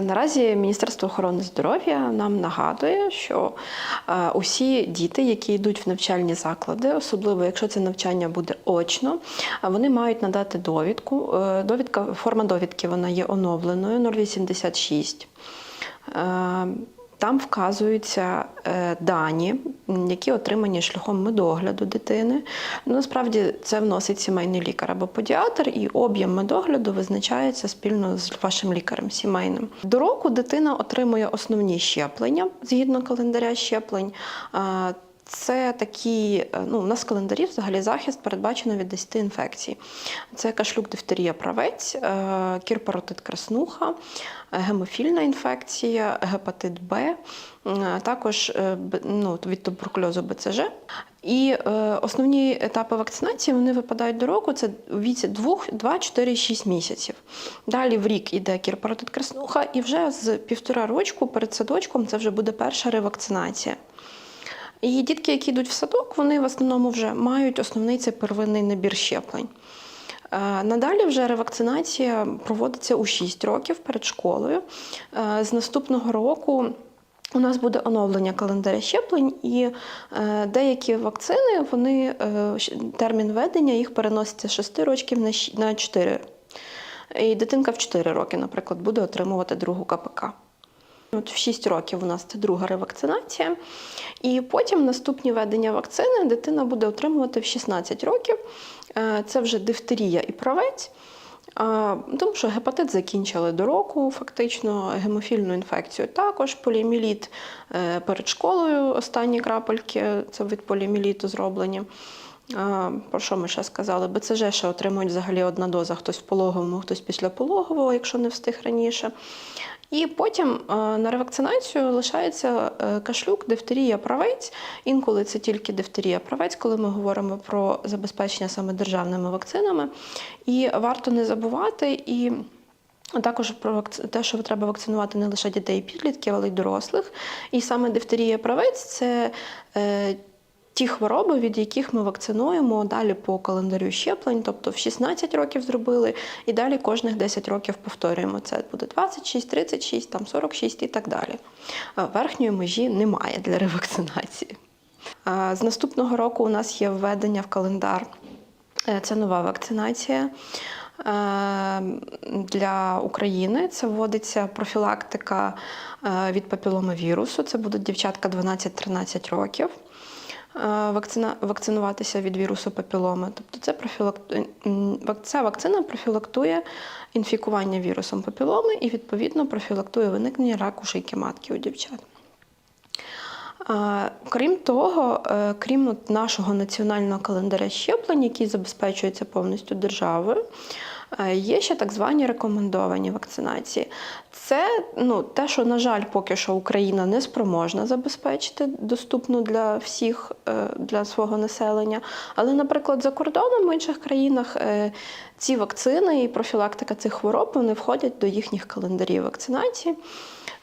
Наразі Міністерство охорони здоров'я нам нагадує, що е, усі діти, які йдуть в навчальні заклади, особливо якщо це навчання буде очно, е, вони мають надати довідку. Е, Довідка, форма довідки вона є оновленою 086. Там вказуються е, дані, які отримані шляхом медогляду дитини. Насправді це вносить сімейний лікар або педіатр, і об'єм медогляду визначається спільно з вашим лікарем сімейним. До року дитина отримує основні щеплення згідно календаря щеплень. Це такі, е, ну, у нас в календарі взагалі захист передбачено від 10 інфекцій. Це кашлюк, дифтерія, правець, е, кірпаротит краснуха, е, гемофільна інфекція, гепатит Б, також ну, від туберкульозу БЦЖ. І основні етапи вакцинації вони випадають до року. Це у віці 2, 2, 4, 6 місяців. Далі в рік іде кірпаротит краснуха, і вже з півтора рочку перед садочком це вже буде перша ревакцинація. І дітки, які йдуть в садок, вони в основному вже мають основний цей первинний набір щеплень. Е, Надалі вже ревакцинація проводиться у 6 років перед школою. Е, З наступного року у нас буде оновлення календаря щеплень, і е, деякі вакцини, вони, термін введення їх переноситься з 6 років на 4. І дитинка в 4 роки, наприклад, буде отримувати другу КПК. От в 6 років у нас це друга ревакцинація. І потім наступні введення вакцини дитина буде отримувати в 16 років. Е, Це вже дифтерія і правець. Тому що гепатит закінчили до року, фактично, гемофільну інфекцію також, поліоміліт е, перед школою, останні крапельки, це від поліоміліту зроблені. Про що ми ще сказали? БЦЖ ще отримують взагалі одна доза, хтось в пологовому, хтось після пологового, якщо не встиг раніше. І потім е, на ревакцинацію лишається е, кашлюк, дифтерія, правець. Інколи це тільки дифтерія, правець, коли ми говоримо про забезпечення саме державними вакцинами. І варто не забувати і. Також про те, що треба вакцинувати не лише дітей і підлітків, але й дорослих. І саме дифтерія правець це е, ті хвороби, від яких ми вакцинуємо далі по календарю щеплень, тобто в 16 років зробили, і далі кожних 10 років повторюємо. Це буде 26, 36, там 46 і так далі. Верхньої межі немає для ревакцинації. З наступного року у нас є введення в календар. Е, Це нова вакцинація. Е, Для України це вводиться профілактика е, від папіломавірусу. Це будуть дівчатка 12-13 років. Е, Вакцина, вакцинуватися від вірусу папіломи. Тобто це профілак... ця вакцина профілактує інфікування вірусом папіломи і, відповідно, профілактує виникнення раку шийки матки у дівчат. Крім того, е, крім нашого національного календаря щеплень, який забезпечується повністю державою, е, є ще так звані рекомендовані вакцинації. Це ну, те, що, на жаль, поки що Україна не спроможна забезпечити доступно для всіх е, для свого населення. Але, наприклад, за кордоном в інших країнах е, ці вакцини і профілактика цих хвороб вони входять до їхніх календарів вакцинації.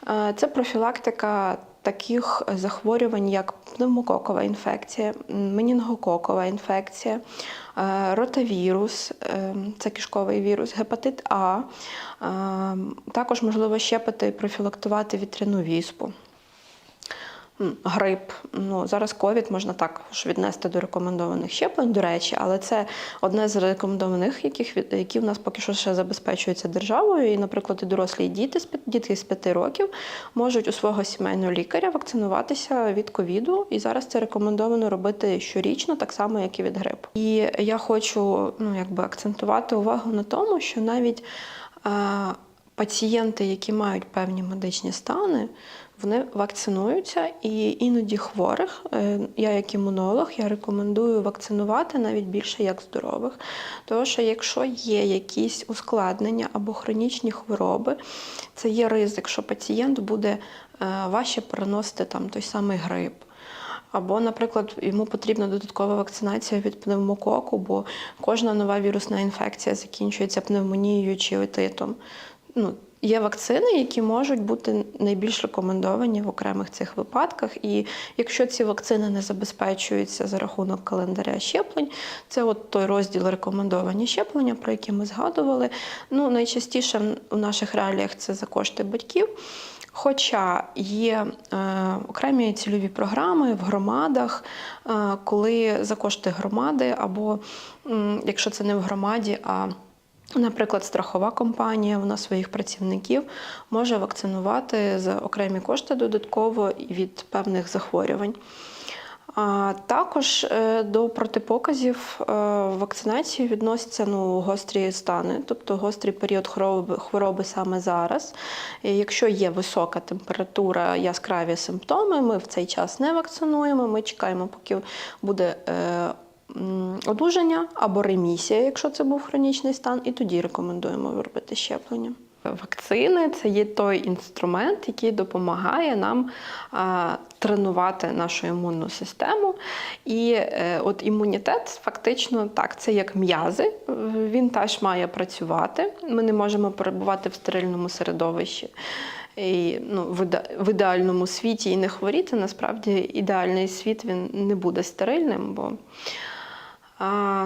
Е, Це профілактика таких захворювань, як пневмококова інфекція, менінгококова інфекція, е, ротавірус, е, це кишковий вірус, гепатит А. Е, Також можливо щепити і профілактувати вітряну віспу. Грип, ну зараз ковід можна також віднести до рекомендованих щеплень, до речі, але це одне з рекомендованих, яких які в нас поки що ще забезпечуються державою. І, наприклад, і дорослі діти п'ят- з 5 років можуть у свого сімейного лікаря вакцинуватися від ковіду. І зараз це рекомендовано робити щорічно, так само як і від грипу. І я хочу ну якби акцентувати увагу на тому, що навіть е, пацієнти, які мають певні медичні стани, вони вакцинуються, і іноді хворих, е, я як імунолог, я рекомендую вакцинувати навіть більше як здорових. Тому що якщо є якісь ускладнення або хронічні хвороби, це є ризик, що пацієнт буде е, важче переносити там той самий грип. Або, наприклад, йому потрібна додаткова вакцинація від пневмококу, бо кожна нова вірусна інфекція закінчується пневмонією чи отитом. Ну, Є вакцини, які можуть бути найбільш рекомендовані в окремих цих випадках. І якщо ці вакцини не забезпечуються за рахунок календаря щеплень, це от той розділ рекомендовані щеплення, про які ми згадували. Ну, найчастіше в наших реаліях це за кошти батьків. Хоча є е, окремі цільові програми в громадах, е, коли за кошти громади, або м, якщо це не в громаді, а Наприклад, страхова компанія вона своїх працівників може вакцинувати за окремі кошти додатково від певних захворювань. А також е, до протипоказів е, вакцинації відносяться ну, гострі стани, тобто гострий період хвороби, хвороби саме зараз. І якщо є висока температура, яскраві симптоми, ми в цей час не вакцинуємо. Ми чекаємо, поки буде е, одужання або ремісія, якщо це був хронічний стан, і тоді рекомендуємо робити щеплення. Вакцини це є той інструмент, який допомагає нам а, тренувати нашу імунну систему. І е, от імунітет, фактично, так, це як м'язи. Він теж має працювати. Ми не можемо перебувати в стерильному середовищі. І, ну, в, ідеальному світі і не хворіти. Насправді ідеальний світ він не буде стерильним, бо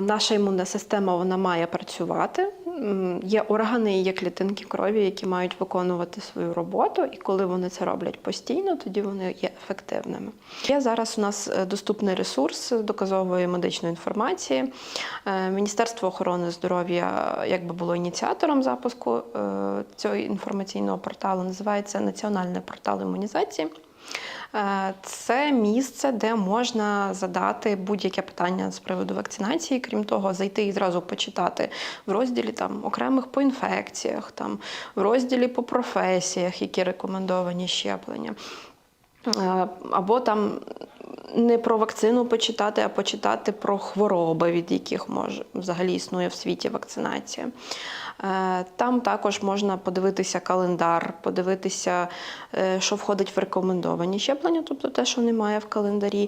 Наша імунна система вона має працювати. Є органи, є клітинки крові, які мають виконувати свою роботу, і коли вони це роблять постійно, тоді вони є ефективними. Є зараз у нас е, доступний ресурс доказової медичної інформації. Е, Міністерство охорони здоров'я якби було ініціатором запуску е, цього інформаційного порталу. Називається Національний портал імунізації. Е, Це місце, де можна задати будь-яке питання з приводу вакцинації. Крім того, зайти і зразу почитати в розділі там окремих по інфекціях, там в розділі по професіях, які рекомендовані щеплення. Е, Або там не про вакцину почитати, а почитати про хвороби, від яких може взагалі існує в світі вакцинація. Е, Там також можна подивитися календар, подивитися, е, що входить в рекомендовані щеплення, тобто те, що немає в календарі.